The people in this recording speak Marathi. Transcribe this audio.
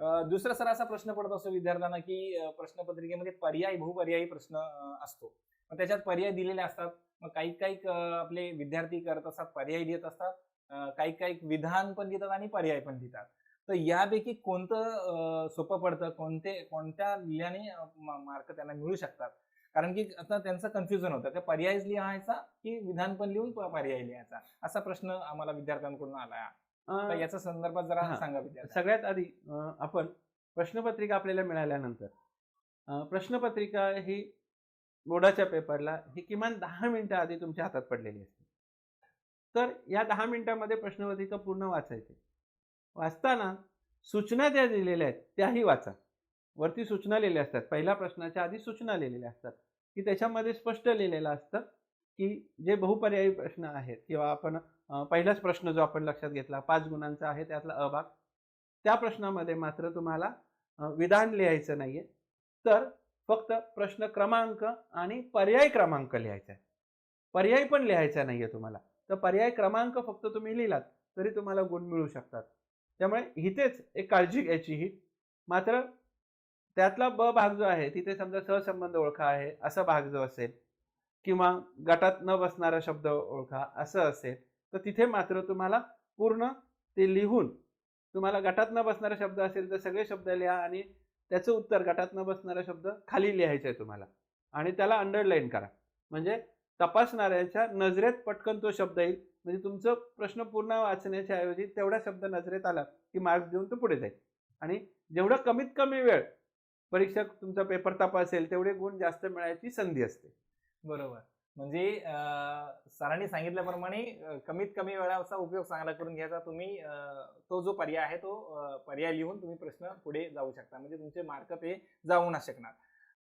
दुसरा सर असा प्रश्न पडत असतो विद्यार्थ्यांना की प्रश्नपत्रिकेमध्ये पर्याय बहुपर्यायी प्रश्न असतो. मग त्याच्यात पर्याय दिलेले असतात. मग काही काही आपले विद्यार्थी करत असतात पर्याय देत असतात. काही काही विधान पण देतात आणि पर्याय पण देतात. तर यापैकी कोणतं सोपं पडतं? कोणते कोणत्या लिहिल्याने मार्क त्यांना मिळू शकतात? कारण की आता त्यांचं कन्फ्युजन होतं. त्या पर्याय लिहायचा की विधान पण लिहून पर्याय लिहायचा? असा प्रश्न आम्हाला विद्यार्थ्यांकडून आला आहे. तर याच्या संदर्भात जरा हा. सांगा विद्यार्थी. सगळ्यात आधी अं, आपण प्रश्नपत्रिका आपल्याला मिळाल्यानंतर अं, प्रश्नपत्रिका ही बोर्डाच्या पेपरला ही किमान दहा मिनिटं आधी तुमच्या हातात पडलेली असते. तर या दहा मिनिटामध्ये प्रश्नपत्रिका पूर्ण वाचायची. वाचताना सूचना ज्या दिलेल्या आहेत त्याही वाचा. वरती सूचना लिहिल्या असतात. पहिल्या प्रश्नाच्या आधी सूचना लिहिलेल्या असतात की त्याच्यामध्ये स्पष्ट लिहिलेलं असतं की जे बहुपर्यायी प्रश्न आहेत किंवा आपण पहिलाच प्रश्न जो आपण लक्षात घेतला पाच गुणांचा आहे त्यातला अभाग त्या प्रश्नामध्ये मात्र तुम्हाला विधान लिहायचं नाहीये. तर फक्त प्रश्न क्रमांक आणि पर्याय क्रमांक लिहायचा आहे. पर्याय पण लिहायचा नाहीये तुम्हाला. तर पर्याय क्रमांक फक्त तुम्ही लिहिलात तरी तुम्हाला गुण मिळू शकतात. त्यामुळे इथेच एक काळजी घ्यायची ही. मात्र त्यातला ब भाग जो आहे तिथे समजा सहसंबंध ओळखा आहे असा भाग जो असेल किंवा गटात न बसणारा शब्द ओळखा असं असेल तर तिथे मात्र तुम्हाला पूर्ण ते लिहून तुम्हाला गटात न बसणारा शब्द असेल तर सगळे शब्द लिहा आणि त्याचं उत्तर गटात न बसणारा शब्द खाली लिहायचं आहे तुम्हाला. आणि त्याला अंडरलाईन करा. म्हणजे तपासणाऱ्याच्या नजरेत पटकन तो शब्द येईल. म्हणजे तुमचं प्रश्न पूर्ण वाचण्याच्या ऐवजी तेवढा शब्द नजरेत आला की मार्क्स देऊन तो पुढे जाईल. आणि जेवढं कमीत कमी वेळ परीक्षक तुमचा पेपर तपासेल तेवढे गुण जास्त मिळायची संधी असते. बरोबर. म्हणजे अं, सरांनी सांगितल्याप्रमाणे कमीत कमी वेळाचा उपयोग चांगला करून घ्यायचा. तुम्ही तो जो पर्याय आहे तो पर्याय लिहून तुम्ही प्रश्न पुढे जाऊ शकता. म्हणजे तुमचे मार्क ते जाऊ न शकणार.